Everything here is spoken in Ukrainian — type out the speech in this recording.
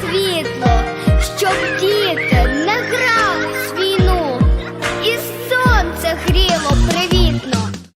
світло,